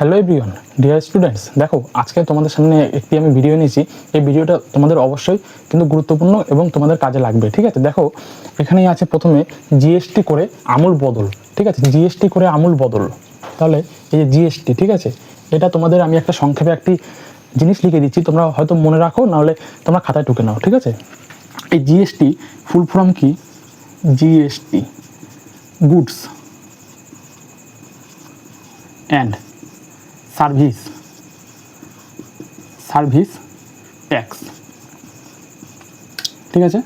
Hello everyone, dear students, দেখো আজকে তোমাদের সামনে একটি আমি ভিডিও নিয়েছি এই ভিডিওটা তোমাদের অবশ্যই কিন্তু গুরুত্বপূর্ণ এবং তোমাদের কাজে লাগবে, ঠিক আছে? দেখো, এখানেই আছে প্রথমে জিএসটি করে আমূল বদল, ঠিক আছে? জিএসটি করে আমূল বদল। তাহলে এই যে জিএসটি ঠিক আছে? এটা তোমাদের আমি একটা সংক্ষেপে একটি জিনিস লিখে দিচ্ছি, তোমরা হয়তো মনে রাখো, নাহলে তোমরা খাতায় টুকে নাও, ঠিক আছে? এই জিএসটি ফুল ফর্ম কি? GST goods, and service. Service tax. ঠিক আছে?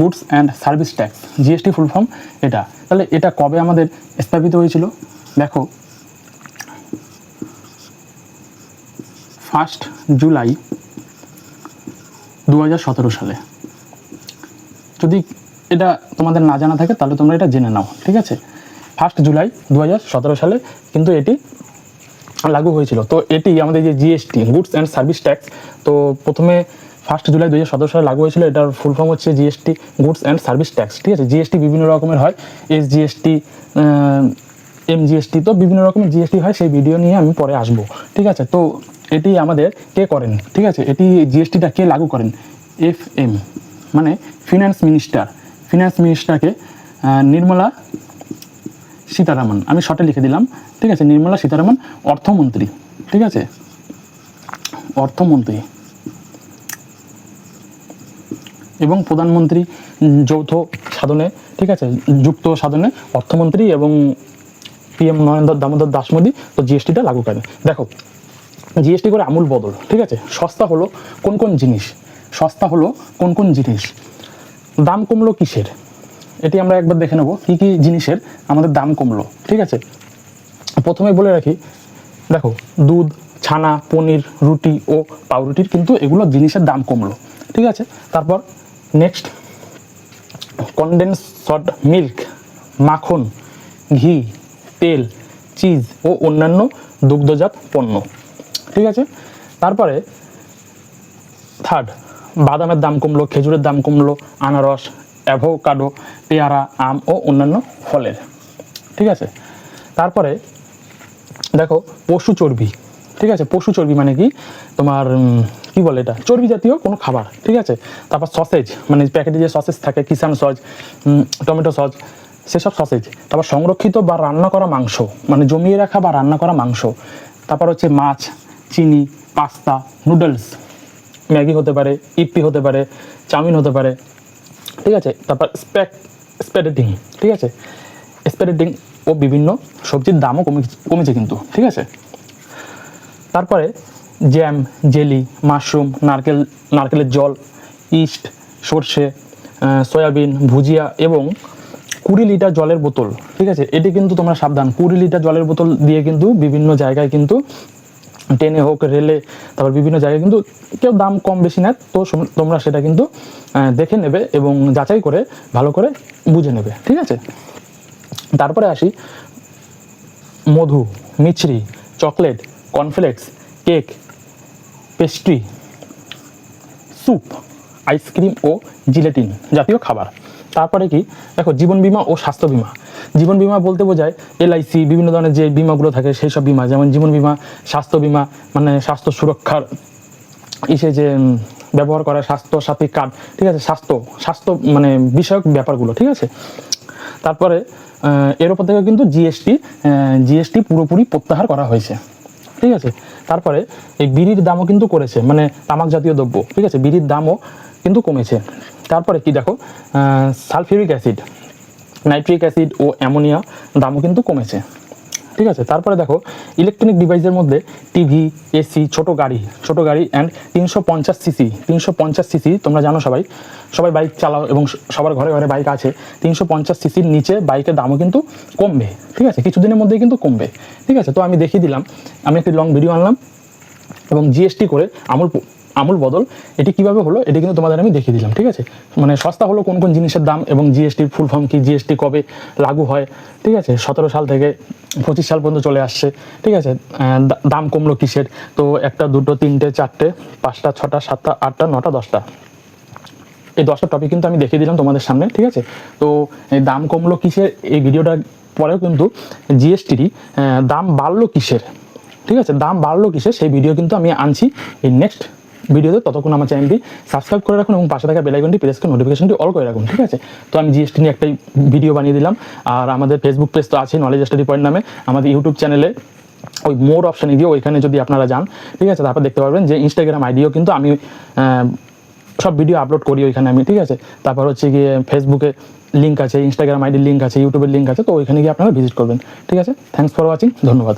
Goods and service tax GST full form এটা। তাহলে এটা কবে আমাদের স্থাপিত হয়েছিল? দেখো ফার্স্ট জুলাই দু হাজার সতেরো সালে। যদি এটা তোমাদের না জানা থাকে, তাহলে তোমরা এটা জেনে নাও, ঠিক আছে? ফার্স্ট জুলাই দু হাজার সতেরো সালে কিন্তু এটি লাগু হয়েছিল। তো এটি আমাদের যে GST goods and service tax তো প্রথমে ফার্স্ট জুলাই দু হাজার সতেরো সালে লাগু হয়েছিল। এটার ফুল ফর্ম হচ্ছে GST goods and service tax ঠিক আছে? জিএসটি বিভিন্ন রকমের হয়। এস জিএসটি এম জিএসটি তো বিভিন্ন রকমের জিএসটি হয়। সেই ভিডিও নিয়ে আমি পরে আসব, ঠিক আছে? তো এটি আমাদের কে করেন, ঠিক আছে? এটি জিএসটিটা কে লাগু করেন? এফ এম মানে ফিনান্স মিনিস্টার ফিনান্স মিনিস্টারকে নির্মলা সীতারামন। আমি শর্টে লিখে দিলাম, ঠিক আছে? নির্মলা সীতারামন, অর্থমন্ত্রী, ঠিক আছে? অর্থমন্ত্রী। এবং প্রধানমন্ত্রী যৌথ সাধনে, ঠিক আছে? যুক্ত সাধনে অর্থমন্ত্রী এবং পিএম নরেন্দ্র দামোদর দাস মোদী তো জিএসটিটা লাগু করে। দেখো জিএসটি করে আমূল বদল, ঠিক আছে? সস্তা হলো কোন কোন জিনিস? সস্তা হলো কোন কোন জিনিস? দাম কমলো কিসের? এটি আমরা একবার দেখে নেব কী কী জিনিসের আমাদের দাম কমলো, ঠিক আছে? প্রথমে বলে রাখি, দেখো, দুধ, ছানা, পনির, রুটি ও পাউরুটির কিন্তু এগুলো জিনিসের দাম কমলো, ঠিক আছে? তারপর নেক্সট কনডেন্সড মিল্ক মাখন, ঘি, তেল চিজ ও অন্যান্য দুগ্ধজাত পণ্য, ঠিক আছে? তারপরে থার্ড বাদামের দাম কমলো, খেজুরের দাম কমলো, আনারস অ্যাভোকাডো পেয়ারা, আম ও অন্যান্য ফলের। ঠিক আছে? তারপরে দেখো, পশু চর্বি। ঠিক আছে? পশু চর্বি মানে কি? তোমার কি বলে এটা? চর্বি জাতীয় কোনো খাবার। ঠিক আছে? তারপর সসেজ মানে প্যাকেটে যে সসেজ থাকে কিষান সস টমেটো সস, সেসব সসেজ। তারপর সংরক্ষিত বা রান্না করা মাংস মানে জমিয়ে রাখা বা রান্না করা মাংস। তারপর হচ্ছে মাছ, চিনি, পাস্তা, নুডলস। ম্যাগি হতে পারে, ইপি হতে পারে, চাউমিন হতে পারে। ঠিক আছে? তারপর স্প্যাক স্প্যাডেটিং ঠিক আছে? স্প্যাডেটিং ও বিভিন্ন সবজির দামও কমে, কমেছে কিন্তু, ঠিক আছে? তারপরে জ্যাম জেলি মাশরুম নারকেল, নারকেলের জল ইস্ট সর্ষে সয়াবিন ভুজিয়া এবং কুড়ি লিটার জলের বোতল, ঠিক আছে? এটি কিন্তু তোমরা সাবধান, কুড়ি লিটার জলের বোতল দিয়ে কিন্তু বিভিন্ন জায়গায় কিন্তু ট্রেনে হোক, রেলে, তারপর বিভিন্ন জায়গায় কিন্তু কেউ দাম কম বেশি নেয়। তো তোমরা সেটা কিন্তু দেখে নেবে এবং যাচাই করে, ভালো করে বুঝে নেবে। ঠিক আছে? তারপরে আসি। মধু, মিছরি, chocolate, cornflakes, cake, pastry, soup, ice cream ও জিলেটিন জাতীয় খাবার। তারপরে কি? দেখো, জীবন বীমা ও স্বাস্থ্য বীমা। জীবন বীমা বলতে বোঝায় এলআইসি বিভিন্ন ধরনের যে বিমাগুলো থাকে, সেই সব বিমা। যেমন জীবন বীমা, স্বাস্থ্য বীমা মানে স্বাস্থ্য সুরক্ষার ইসে যে ব্যবহার করা, স্বাস্থ্য সাথী কার্ড, ঠিক আছে? স্বাস্থ্য স্বাস্থ্য মানে বিষয়ক ব্যাপারগুলো, ঠিক আছে? তারপরে এর উপর থেকে কিন্তু জিএসটি জিএসটি পুরোপুরি প্রত্যাহার করা হয়েছে, ঠিক আছে? তারপরে, এই বিড়ির দামও কিন্তু করেছে মানে তামাক জাতীয় দ্রব্য, ঠিক আছে? বিড়ির দামও কিন্তু কমেছে। তারপরে কি দেখো সালফিউরিক অ্যাসিড, নাইট্রিক অ্যাসিড ও অ্যামোনিয়া দামও কিন্তু কমেছে। ঠিক আছে? তারপরে দেখো ইলেকট্রনিক ডিভাইসের মধ্যে টিভি এসি ছোট গাড়ি ছোট গাড়ি অ্যান্ড তিনশো পঞ্চাশ সিসি তিনশো পঞ্চাশ সিসি তোমরা জানো সবাই। সবাই বাইক চালাও এবং সবার ঘরে ঘরে বাইক আছে। তিনশো পঞ্চাশ সিসির নিচে বাইকের দামও কিন্তু কমবে। ঠিক আছে? কিছুদিনের মধ্যেই কিন্তু কমবে। ঠিক আছে? তো আমি দেখিয়ে দিলাম। আমি একটি লং ভিডিও আনলাম এবং জিএসটি করে আমুল প- আমুল বদল, এটি কীভাবে হলো, এটি কিন্তু তোমাদের আমি দেখিয়ে দিলাম, ঠিক আছে? মানে সস্তা হলো কোন কোন জিনিসের দাম এবং জিএসটির ফুল ফর্ম কি জিএসটি কবে লাগু হয়, ঠিক আছে? সতেরো সাল থেকে পঁচিশ সাল পর্যন্ত চলে আসছে, ঠিক আছে? দাম কমলো কিসের? তো একটা, দুটো, তিনটে, চারটে, পাঁচটা, ছটা, সাতটা, আটটা, নটা, দশটা। এই দশটা টপিক কিন্তু আমি দেখিয়ে দিলাম তোমাদের সামনে, ঠিক আছে? তো এই দাম কমলো কিসের? এই ভিডিওটা পরেও কিন্তু জিএসটিরই দাম বাড়লো কিসের? ঠিক আছে? দাম বাড়লো কিসে সেই ভিডিও কিন্তু আমি আনছি, এই নেক্সট ভিডিওতে ততক্ষণ আমার চ্যানেলটি সাবস্ক্রাইব করে রাখুন এবং পাশে থাকা বেলাইকনটি প্রেস করে নোটিফিকেশনটি অল করে রাখুন, ঠিক আছে? তো আমি জিএসটি নিয়ে একটাই ভিডিও বানিয়ে দিলাম। আর আমাদের ফেসবুক পেজ তো আছে নলেজ স্টাডি পয়েন্ট নামে। আমাদের ইউটিউব চ্যানেলে ওই মোর অপশানে গিয়ে ওইখানে যদি আপনারা যান, ঠিক আছে? তারপর দেখতে পারবেন যে ইনস্টাগ্রাম আইডিও কিন্তু আমি সব ভিডিও আপলোড করি ওইখানে আমি, ঠিক আছে? তারপর হচ্ছে গিয়ে ফেসবুকে লিঙ্ক আছে ইনস্টাগ্রাম আইডির লিঙ্ক আছে ইউটিউবের লিঙ্ক আছে, তো ওইখানে গিয়ে আপনারা ভিজিট করবেন, ঠিক আছে? থ্যাংকস ফর ওয়াচিং ধন্যবাদ।